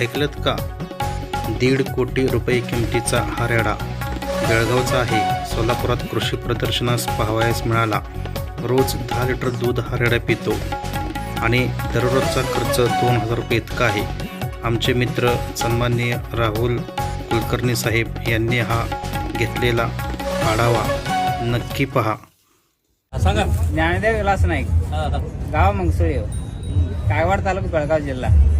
ऐकलत का? दीड कोटी रुपये किमतीचा हा रेडा. बेळगावचा आहे. सोलापुरात कृषी प्रदर्शनास पाहावयास मिळाला. रोज दहा लिटर दूध हा रेडा पितो. आणि दररोजचा खर्च दोन हजार रुपये इतका आहे. आमचे मित्र सन्माननीय राहुल कुलकर्णी साहेब यांनी हा घेतलेला आढावा नक्की पहा. सांगा. ज्ञानदेव विलास नाईक. गाव मंगसुळी हो. कायवाड तालुका बेळगाव जिल्हा.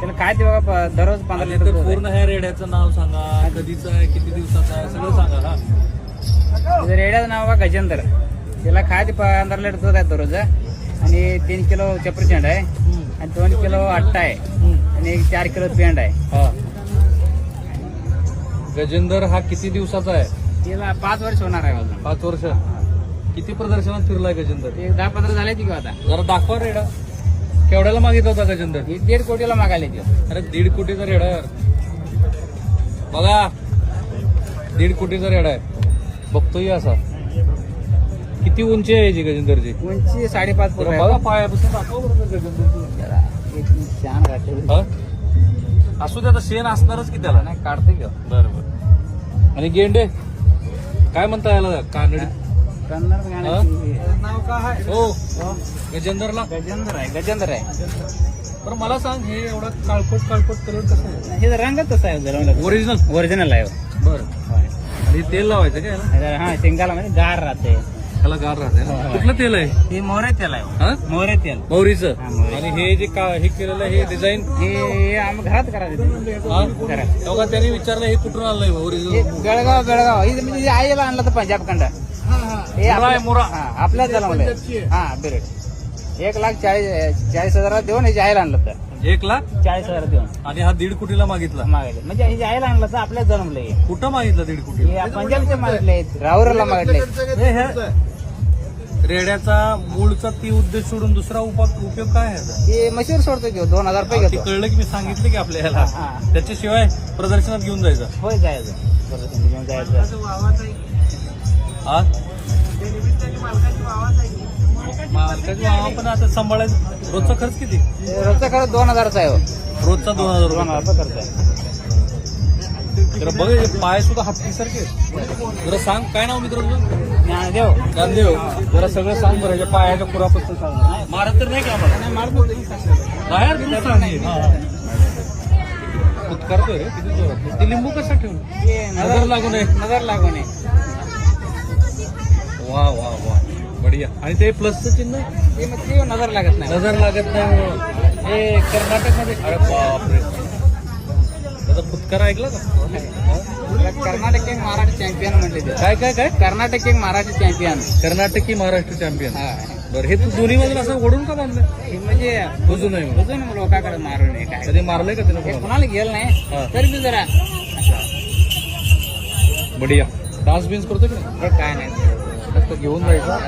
त्याला काय ते बघा दररोज पंधरा आणि लिटर तर दूध आहे. पूर्ण ह्या रेड्याचं नाव सांगा कधीचं आहे किती दिवसाचं आहे सगळं सांगा हा. त्याचं रेड्याचं नाव बघा गजेंद्र. त्याला काय ते पंधरा लिटर दूध आहे दररोज आणि तीन किलो चपरचंड आहे हम्म. आणि दोन किलो आट्टा आहे हम्म. आणि एक चार किलो पेंड आहे. हा. गजेंदर हा किती दिवसाचा आहे? त्याला पाच वर्ष होणार आहे अजून. पाच वर्ष. किती प्रदर्शनात फिरलाय गजेंदर? ते दहा पंधरा झाले की आता. जरा दाखवा रेडा. केवढ्याला मागितला होता गजेंदर? हे दीड कोटीला मागायला तो अरे दीड कोटीचा रेडा आहे. यार बघा. दीड कोटीचा रेडा आहे. बघतोय असा. किती उंची आहे याची गजेंदरची? उंची साडेपाच फूट जरा आहे. बघा पायापासून दाखवा बरं गजेंदरची. जरा एक छान घातलं हा? असू दे आता शेण असणारच की त्याला. नाही काढतो घेऊ बरं बरं. आणि गेंडे? काय म्हणता याला? कानडी? कन्नड गाण्याची नाव काय हो. गजेंदरला. गजेंद्र आहे गजेंद्र आहे. बरं मला सांग हे एवढा काळपट काळपट कलर कसं आहे? हे रंग तसा आहे जरा ओरिजिनल ओरिजिनल आहे हो. बरं. आणि तेल लावायचं काय याला? हे जरा हा शेंगाला म्हणजे गार राहते. त्याला गार राहते ना? होय. कुठलं तेल आहे? हे मोहरे तेल आहे हो. हा? मोहरे तेल. मोहरीचं. हा, मोहरी. आणि हे जे का हे केलेलं हे डिझाईन हे हे आम्ही घरात करायचं हा? घरात. तेव्हा त्यांनी विचारलं हे कुठून आणलंय हे ओरिजिनल बेळगाव बेळगाव हे म्हणजे आईला आणलं तर पंजाब खंड हे मुरा आपल्या- मुरा. हा आपल्या हा बिरड एक लाख चाळीस चाळीस हजार देऊन हे आईला आणलं तर. एक लाख? चाळीस हजार देऊन. आणि हा दीड कोटीला मागितला. मागायचे म्हणजे हे जे आईला आणलं तर आपल्या जन्मले हे. कुठं मागितलं दीड कोटी हे पंजाबचे मागितले राहुरला मागितले हे. हे रेड्याचा मूळचा ती उद्देश सोडून दुसरा उप- उपयोग काय आहे? याचा? हे मशीर सोडतो घेऊ दोन हजार रुपये ते घेतो. कळलं की मी सांगितलं की आपल्या ह्याला. हा. त्याच्याशिवाय प्रदर्शनात घेऊन जायचं. होय जायचं. बरं, घेऊन जायचं. हा? मालकाची मामा पण आता सांभाळायचं रोजचा खर्च किती? रोजचा खर्च दोन हजारचा आहे हो. रोजचा दोन हजार दोन रुपये. हजार रुपये खर्च आहे. जरा बघ हे पाय सुद्धा हत्तीसारखे आहेत. जरा सांग काय नाव मित्र तुझं? ज्ञानदेव. जरा सगळं सांग बरं याच्या पायाच्या पुरापासून सांग मारत तर नाही का आम्हाला. बाहेर किती सांग. हे? उत्कारतोय रे किती जोरात. ते लिंबू कसा ठेवून हे नजर लागू नये. नजर लागू नये. वा वा वा. बढिया. आणि ते प्लसचं चिन्ह? ते ते नजर लागत नाही. नजर लागत नाही म्हणून. हे कर्नाटकमध्ये अरे बापरे. त्याचा फुतकार ऐकला का? कर्नाटक किंग महाराष्ट्र चॅम्पियन म्हणले ते. काय काय काय? कर्नाटक किंग महाराष्ट्र चॅम्पियन कर्नाटकी महाराष्ट्र चॅम्पियन हा. बरं हे तू दोन्ही मधून असं ओढून का बांधलं हे म्हणजे बुजू नये. अजून लोकांकडे मारू नये काय. कधी मारलंय का त्यानं हे कोणाला? गेलं नाही? हा. तरी जरा. बढिया. डान्स बिन्स करतो की? हे काय नाही. फक्त घेऊन जायचं.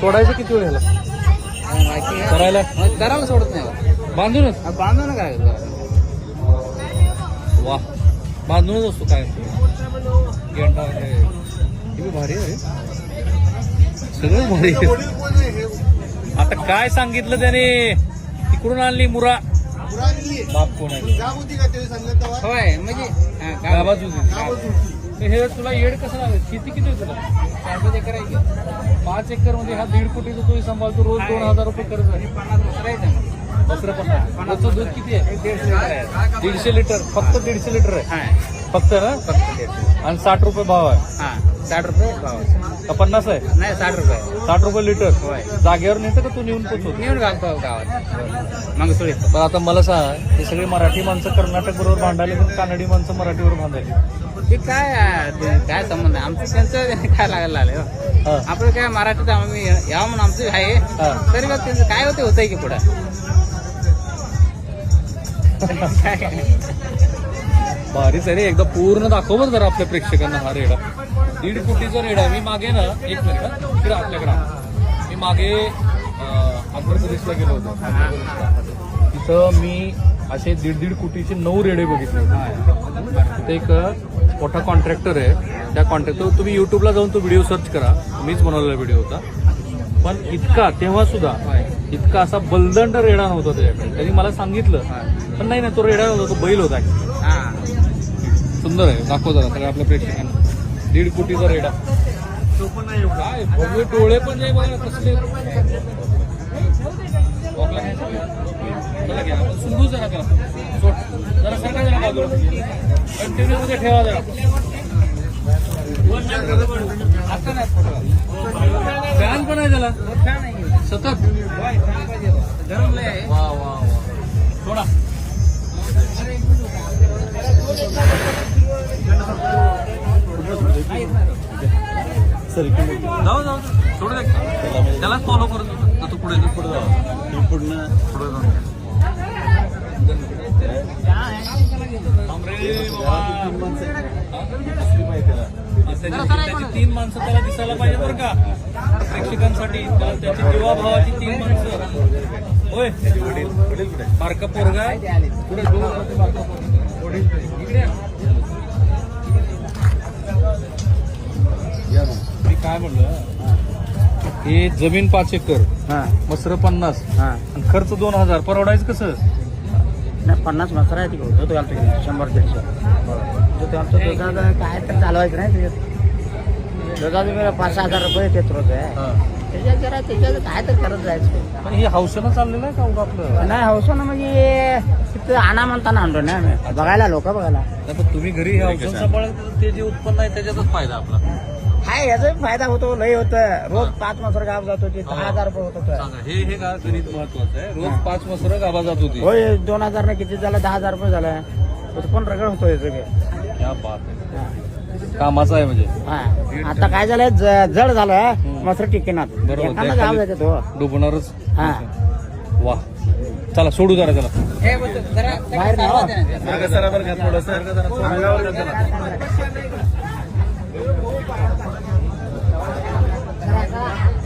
सोडायचं किती वेळ ह्याला करायला? करायला सोडत नाही. बांधूनच? बांधून काय वा. बांधूनच असतो काय? गेंडा हे बी भारी आहे. सगळं भारी आहे. आता काय सांगितलं त्याने? तिकडून आणली मुरा. बाप कोण आहे? होय म्हणजे हा, गाव- गावात होती हे तुला येड कसं लागेल? किती किती आहे तुला? चार पाच एकर आहे की? पाच एकरमध्ये हा दीड कोटीचा तोही सांभाळतो रोज दोन हजार रुपये कर्ज आहे. पन्नास. दुसरं पण रोजचं दूध किती आहे? दीडशे लिटर आहे. दीडशे लिटर. फक्त दीडशे लिटर आहे? हा. फक्त ना? फक्त आणि साठ रुपये भाव आहे? हा. साठ रुपये भाव का पन्नास आहे नाही साठ रुपये साठ रुपये लिटर होय जागेवर नेतं का तू नेऊन पोचवतो नेऊन घालतो गावात मग सोडीत पण आता मला सांग हे सगळे मराठी माणसं कर्नाटक बरोबर भांडायले पण कानडी माणसं मराठीवर भांडायले ते काय ते काय संबंध आहे? आमचं त्यांचं काय लागायला आलं हो. हा. आपलं काय मराठीत आम्ही यावं म्हणून आमचं आहे हा. तरी मग त्यांचं काय होते होतंय की पुढं काय? भारीच आहे रे एकदा पूर्ण दाखव बरं जरा आपल्या प्रेक्षकांना हा रेडा दीड कोटीचा रेडा आहे. मी मागे ना एक मिनिट इकडे आपल्याकडे. मी मागे आंध्र प्रदेशला गेलो होतो. तिथं मी असे दीड दीड कोटीचे नऊ रेडे बघितले होते. तिथे एक मोठा कॉन्ट्रॅक्टर आहे त्या कॉन्ट्रॅक्टर तुम्ही युट्यूबला जाऊन तो व्हिडिओ सर्च करा मीच बनवलेला व्हिडिओ होता पण इतका तेव्हा सुद्धा इतका असा बलदंड रेडा नव्हता त्याच्याकडे त्यांनी मला सांगितलं पण नाही ना तो रेडा होता तो बैल होता सुंदर आहे दाखव जरा सगळ्या आपल्या प्रेक्षकांना दीड कोटीचा रेडा काय भव्य डोळे पण नाही बघा कसले? वॉकला काय चाललंय? चला घ्या, आपण सुंदू जरा त्याला सोड. जरा सरका जरा बाजूला. कंटिन्यू मध्ये ठेवा जरा. आता नाही फोटो. फॅन पण आहे त्याला. सतत. गरम लय आहे. वा वा वा. सोडा जाऊ जाऊ सोडू दे त्यालाच फॉलो करतो तू पुढे पुढे जाऊ. पुढे जाऊ त्याची तीन माणसं त्याला दिसायला पाहिजे बरं का प्रेक्षकांसाठी त्याची जीवाभावाची तीन माणसं होय त्याचे वडील वडील कुठे बारका पोरगा पुढे काय म्हणलं? हे जमीन पाच एकर हा. मसर पन्नास हा. आणि खर्च दोन हजार. परवडायचं कसं? नाही पन्नास मसाला आहे तिकडे. घालतो की शंभर दीडशे आमचं काय तर चालवायचं नाही मला पाच सहा हजार रुपये येते रोज आहे त्याच्यात जरा त्याच्यात काय तर करत जायचं. पण हे हौसेनं चाललेलं आहे का उगा आपलं? नाही हौस ना म्हणजे तिथं आणा म्हणताना आणतो ना आम्ही. बघायला लोक बघायला. तुम्ही घरी हे सांभाळत ते जे उत्पन्न आहे त्याच्यातच फायदा आपला. हाय याचा फायदा होतो लय होतं रोज पाच मसर गाव जात होती दहा हजार रुपये होत होतं सांगा हे हे का गणित महत्वाचं आहे. रोज पाच मसरं गाभा जात होती. होय दोन हजार ना किती झालं? दहा हजार रुपये झालं. पण रगड होतो हे क्या बात आहे. कामाचं आहे म्हणजे. हा. आता काय झालंय? ज- जड झालं मसर टिकेनात. बरोबर, गाव जाते तो. डुबणारच. हा. वा. चला सोडू जरा त्याला. बाहेर नाही हो.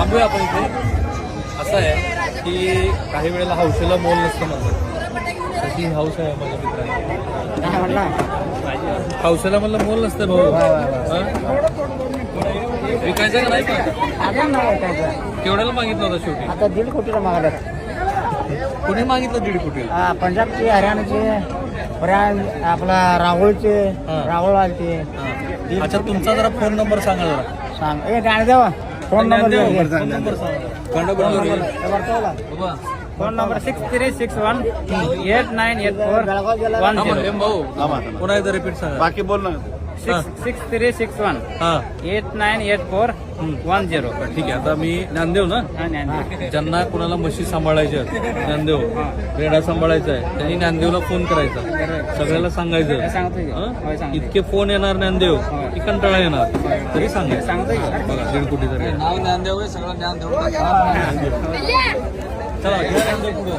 थांबूया आपण इथे. असं आहे की काही वेळेला हौसेला मोल नसतं म्हणलं तशी हाऊस आहे माझ्या मित्रांनी. हौसेला म्हणलं मोल नसतं भाऊ? विकायचं का नाही का? केवढ्याला मागितलं होतं शेवटी? आता दीड कोटीला मागायला. कुणी मागितलं दीड कोटीला? हा, पंजाबचे हरियाणाचे हरियाण आपला राहुलचे. राहुलवालचे. हा. अच्छा तुमचा जरा फोन नंबर सांगा जरा. सांग. ए गाणी फोन नंबर दे. फोन नंबर सांगा. फोन नंबर हे वरचा बाबा phone number six three six one eight nine eight four one थांबा, झिरो एम भाऊ पुन्हा एकदा रिपीट सांगा. बाकी बोल ना. Six six three six one. हा. Eight nine eight four one zero. ठीक आहे आता मी ज्ञानदेव ना? ज्यांना कुणाला म्हशी सांभाळायच्या आहेत, ज्ञानदेव. रेडा सांभाळायचा आहे त्यांनी ज्ञानदेवला फोन करायचा. सगळ्याला सांगायचं. की. हं? इतके फोन येणार ज्ञानदेव की कंटाळा येणार. तरी सांगायचं. सांगतो की. बघा दीड कोटी तरी नाव ज्ञानदेव आहे सगळं ज्ञानदेव. चला घ्या ज्ञानदेव पुढं.